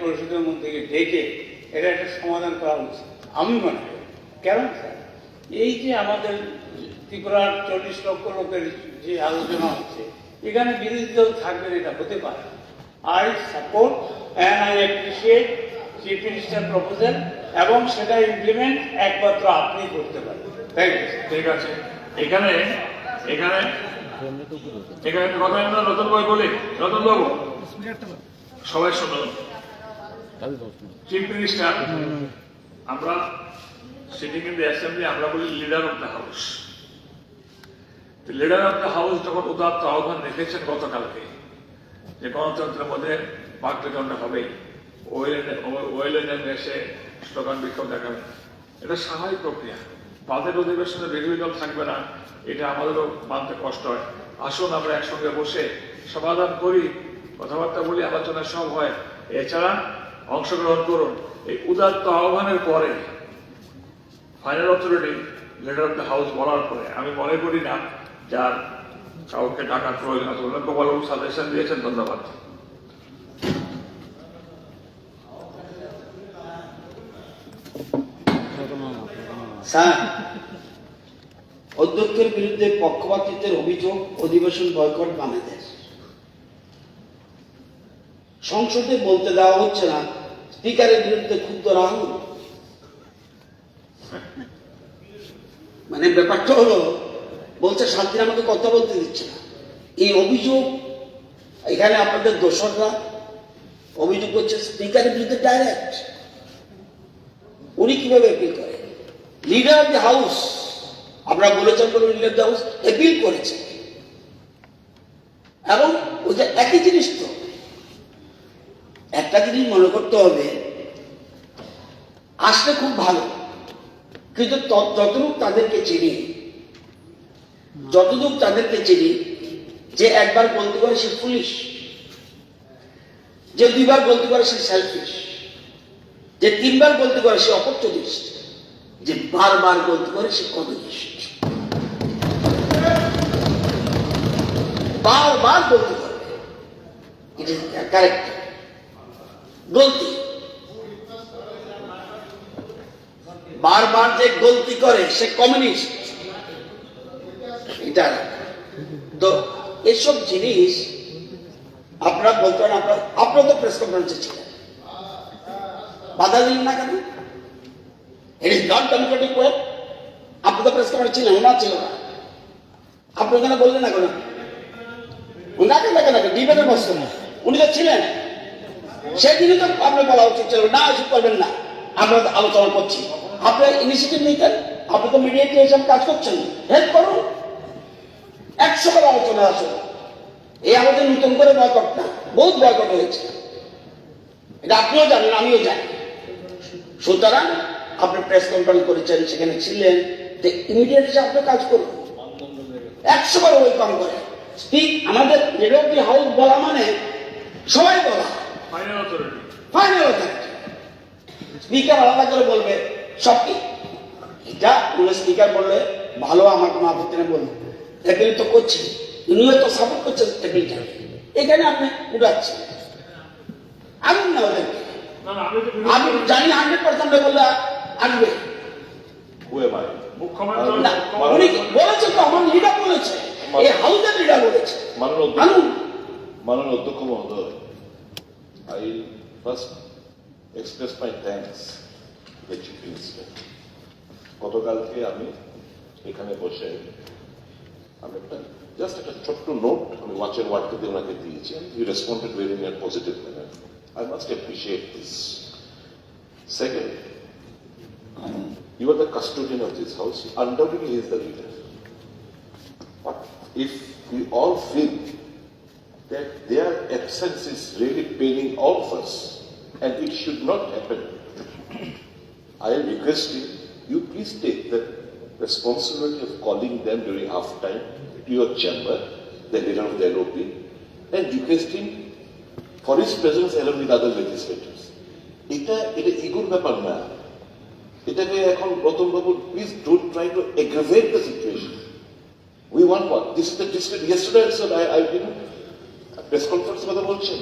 পরিষদের মধ্যে ডেকে এটা একটা সমাধান করা উচিত আমি মনে করি। কেন? এই যে আমাদের ত্রিপুরার চল্লিশ লক্ষ লোকের যে আলোচনা হচ্ছে, এখানে বিরোধী দল থাকবেন এটা হতে পারে। I support and I appreciate chief minister proposal এবং সেটা ইমপ্লিমেন্ট একমাত্র আপনি করতে পারেন। ইউ ঠিক আছে। এখানে এখানে এখানে কথা আমরা নতুন বই বলি? নতুন বাবু সবাই শুনুন। গণতন্ত্রের মধ্যে স্লোগান বিক্ষোভ দেখাবেন এটা স্বাভাবিক প্রক্রিয়া। বাদের অধিবেশনে বিরোধী দল থাকবে না, এটা আমাদেরও মানতে কষ্ট হয়। আসুন আমরা একসঙ্গে বসে সমাধান করি, কথাবার্তা বলি, আলোচনা সব হয়। এছাড়া অংশগ্রহণ করুন। এই উদাত্ত আহ্বানের পরে final authority leader of the house বলার পরে, আমি মনে করি না যার কাউকে ডাকার প্রয়োজন আছে। বলে গোপালবাবু সাজেশন দিয়েছেন, ধন্যবাদ। অধ্যক্ষের বিরুদ্ধে পক্ষপাতিত্বের অভিযোগ অধিবেশন বয়কট বাংলাদেশ। সংসদে বলতে দেওয়া হচ্ছে না স্পিকারের বিরুদ্ধে ক্ষুব্ধ রাহুল। মানে ব্যাপারটা হলো, বলছে শান্তি আমাকে কথা বলতে দিচ্ছে না। এই অভিযোগ, এখানে আপনাদের দোসররা অভিযোগ করছে, স্পিকারের বিরুদ্ধে ডাইরেক্ট উনি কীভাবে অ্যাপিল করেন লিডার অফ দ্য হাউস আমরা বলেছেন বলে লিডার দ্য হাউস অ্যাপিল করেছে। এবং ওটা একই জিনিস তো একটা জিনিস মনে করতে হবে, আসলে খুব ভালো, কিন্তু যতটুকু তাদেরকে চিনি, যতটুকু তাদেরকে চিনি, যে একবার বলতে পারে সে পুলিশ যে দুইবার বলতে পারে সে সেলফিশ যে তিনবার বলতে পারে সে অপরচুনিস্ট যে বারবার বলতে পারে সে কমিউনিস্ট বারবার বলতে পারবে ইট ইজ কারেক্ট গলতি। বারবার যে গলতি করে, সে কমিউনিস্ট। এটা তো এসব জিনিস আপনারা বলতে পারেন, আপনার আপনার তো প্রেস কনফারেন্সে ছিলেন। বাধা দিলেন না কেন? It is not democratic way আপনি তো প্রেস কনফারেন্স ছিলেন, ওনার ছিল না। আপনি ওখানে বললেন না কেন? ওনাকে দেখেন কেন? ডিবেটে বসছেন। না উনি তো ছিলেন। সেদিনই তো আপনি বলা উচিত ছিল, না, এসব করবেন না। আমরা আলোচনা করছি। আপনি ইনিশিয়েটিভ নিতেন, আপনি তো মিডিয়েট হিসাবে কাজ করছেন। হেল্প করুন। একশো বার আলোচনা আসুন এই আমাদের নতুন করে বয়কট না বহুত বয়কট হয়েছে। এটা আপনিও জানেন, আমিও জানি। সুতরাং আপনি প্রেস কনফারেন্স করেছেন, সেখানে ছিলেন। যে ইমিডিয়েট হিসেবে আপনি কাজ করুন। একশো বার ওয়েলকাম করে স্পিক আমাদের নিরব্দি হাউস বলা মানে সবাই বলা। Final authority final authority speaker আলাদা করে বলবে সব কি? এটা উনি স্পিকার বললে ভালো আমার কোনো আপত্তি নেই বলব। অ্যাপিল তো করছে উনিও তো সাপোর্ট করছেন অ্যাপিলটা এখানে আপনি উড়াচ্ছেন। আমি না ওদেরকে আমি জানি হান্ড্রেড পার্সেন্ট বললে আসবে বলেছে তো? আমার লিডার বলেছে। এই হাউসের লিডার বলেছে। মাননীয় অধ্যক্ষ- আনুন মাননীয় অধ্যক্ষ মহোদয় I first express my thanks the chief minister গতকালকে আমি এখানে বসে আমি একটা জাস্ট একটা ছোট্ট নোট আমি ওয়াচের ওয়ার্ডকে দিয়ে ওনাকে দিয়েছি you responded very in positive manner I must appreciate this second You are the custodian of this house. Undoubtedly, he is the leader. But if we all feel that their absence is really paining all of us, and it should not happen, I am requesting you please take the responsibility of calling them during half time to your chamber, the leader of the LOP, and request him for his presence along with other legislators. এটা এটা ইগুর ব্যাপার না এটাকে এখন রতন বাবু please don't try to aggravate the situation we want what this is the district yesterday I I you press conference কথা বলছেন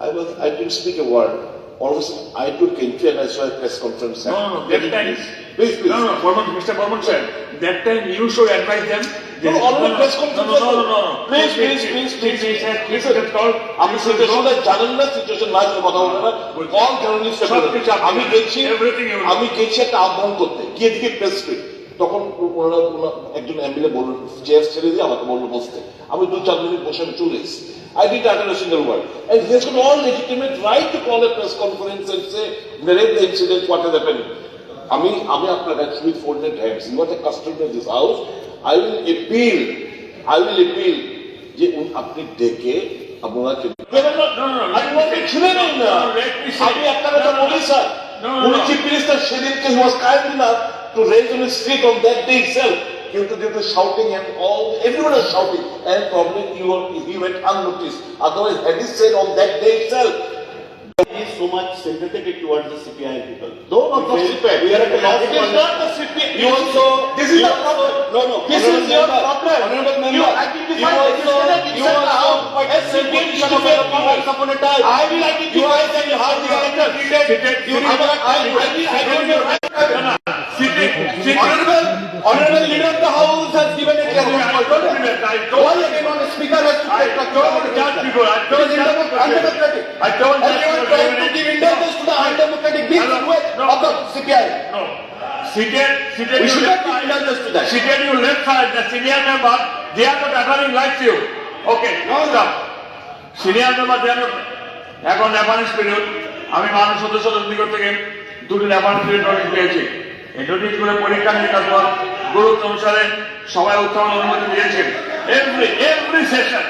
I was, I didn't speak a word. All of a sudden, I took entry and I saw a press conference. No, no, that time, Please, please. no, no, Burman, Mr. Burman said, that time you should advise them. No, no, the press conference. no, no, no, no, no. Please, please, please, please. He said, he call, আমি সিচুয়েশনটা জানেন না situation না জন্য কথা বলবেন না বলছি। অল জার্নালিস্ট আমি। গেছি. আমি গেছি একটা আহ্বান করতে গিয়ে দিকে প্রেস ফিট তখন ওনারা একজন এমএলএ বললেন চেয়ার ছেড়ে দিয়ে আমাকে বলল বসতে আমি দু চার মিনিট বসে আমি চলে এসেছি I didn't utter a single word. And he has got all legitimate right to call a press conference and say, narrate the incident, what has happened. আমি আমি আপনার কাছে with folded hands not a customer this house I will appeal I will appeal যে উনি- আপনি ডেকে আপনাকে আমি ছিলেন না আমি একটা কথা বলি স্যার উনি. চিফ মিনিস্টার সেদিনকে he was kind enough To raise on street on that day itself কিন্তু due to shouting and all everyone was shouting and probably he, was, he went unnoticed otherwise had he said on that day itself He is so much sympathetic towards the CPI people. no not for Because CPI. We are at a loss it to is not understand. the CPI You also, this is you the also- problem No, no. this honorable is your member, problem Honorable member. you identify you the also, disconnect you inside the also house quite as the same CPI position of disconnect your people once upon a time. I will identify You are that you have the character Seated- you seated- have I, I, I told Why on the speaker has to I told judge people, I is judge undemocratic. undemocratic. I And judge people, trying to give indulgence to the undemocratic beast no, no. of the CPI. No. Seated, seated We should not give indulgence to that. seated you left side, the senior member, they are not uttering like you. Okay, No, no. Senior member, they are not, এখন reference period আমি মানুষ সদস্যদের নিকট থেকে দুটি reference period notice পেয়েছি এই নোটিশগুলো পরীক্ষা নিরীক্ষা পর গুরুত্ব অনুসারে সবাই উত্থাপন অনুমতি দিয়েছেন every every session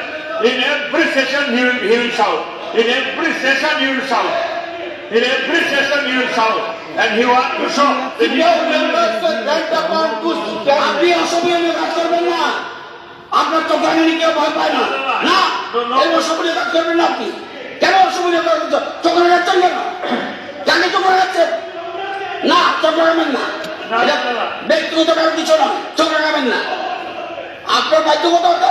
in every session he will he will shout in every session he will shout In every session you will shout. And he wants to show that he are. আপনি অসভ্য কাজ করবেন না। আপনার তো জ্ঞানী কেউ ভয় পায় না। না এই অসভ্য কাজ করবেন না আপনি? কেন অসভ্য কাজ করছেন চক্র যাচ্ছেন কেন কেন চক্র যাচ্ছেন না চক্র না না, না, না। ব্যক্তিগত কারও কিছু নয়। চক্র যাবেন না আপনার বাধ্যকতা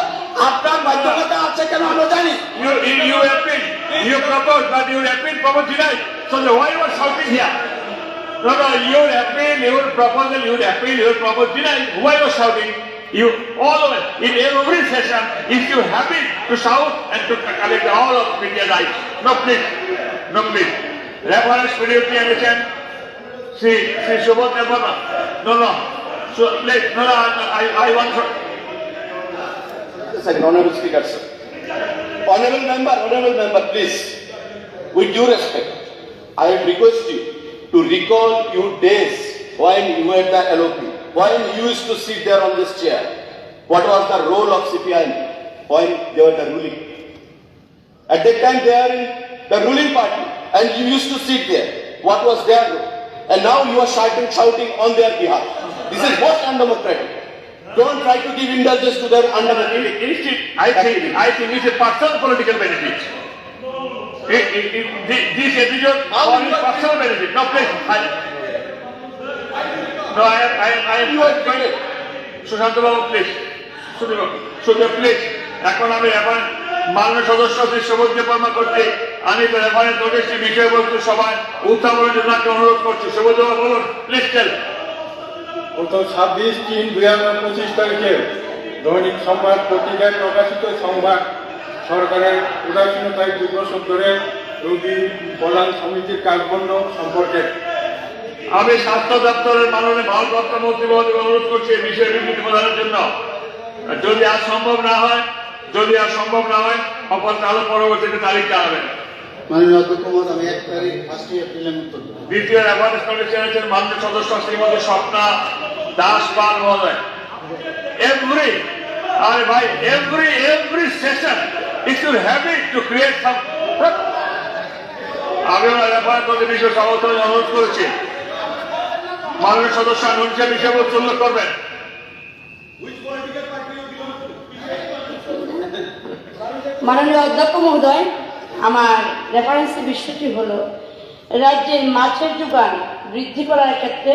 আপনার বাধ্যকতা আছে কেন আমরা জানি you, you, you appeal, you propose, but you appeal, propose denied. So why you are shouting here? No, no, your proposal, your appeal, your propose denied. Why you are shouting? You always, in every session, if you happy to shout and to collect all of media rights. No, please, no, please. Reference video এনেছেন? Shri Shri Subodh দেবনা No, no. So, please, no, no, I, I want to, Second, honorable speaker, sir. Honorable member, honorable member, please, with due respect, I request you to recall your days when you were the LOP, when you used to sit there on this chair. What was the role of CPI when they were the ruling? At that time, they are in the ruling party, and you used to sit there. What was their role? And now you are shouting, shouting on their behalf. This is most undemocratic. Don't try to give indulgence to their undemocratic. Instead, I think, I think it's a personal political benefit. It, it, it, thi- this episode for you his personal benefit. No, please. I, no, I am, I am, I am. You are doing Sushant Babu please সুযোগ please এখন আমি এখন মাননীয় সদস্য শ্রী সবুজ বর্মা কর্তৃক আমি reference নোটিশটি বিষয়বস্তু সভায় উত্থাপনের জন্য অনুরোধ করছি সবুজ বাবু বলুন প্লিজ টেল গত ছাব্বিশ তিন দুই হাজার পঁচিশ তারিখে দৈনিক সংবাদ পত্রিকায় প্রকাশিত সংবাদ সরকারের উদাসীনতায় দুই বছর ধরে রোগী কল্যাণ সমিতির কাজবন্ধ সম্পর্কে। আমি স্বাস্থ্য দপ্তরের মাননীয় ভারপ্রাপ্ত মন্ত্রী মহোদয়কে অনুরোধ করছি এই বিষয়ে বিবৃতি প্রদানের জন্য। আর যদি আর সম্ভব না হয় যদি আর সম্ভব না হয় অপর তাহলে পরবর্তীতে তারিখ জানাবেন। মাননীয় অধ্যক্ষ মহোদয় আমি এক তারিখ ফার্স্টে দ্বিতীয় নোটিশ এনেছেন মাননীয় সদস্য শ্রীমতী স্বপ্না দাস মহোদয় এভরি আরে ভাই every every session it your habit to create some আমি ওনার নোটিশ বিষয়ে সমর্থন অনুরোধ করেছি। মাননীয় সদস্য নোটিশের বিষয়বস্তু উল্লেখ করবেন। মাননীয় অধ্যক্ষ মহোদয়, আমার রেফারেন্সের বিষয়টি হলো, রাজ্যে মাছের যোগান বৃদ্ধি করার ক্ষেত্রে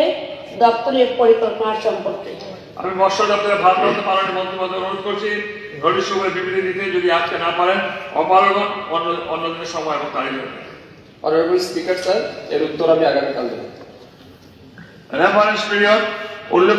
দপ্তরের পরিকল্পনা সম্পর্কে। আমি মৎস্য দপ্তরের ভারপ্রাপ্ত পালনের মন্ত্রী অনুরোধ করছি নোটিশ সময় বিবৃতি দিতে যদি আজকে না পারেন অপারগণ অন্য অন্যদিনের সময় এবং তারিখ অনারেবল স্পিকার স্যার এর উত্তর আমি আগামীকাল দেব। রেফারেন্স পিরিয়ড উল্লেখ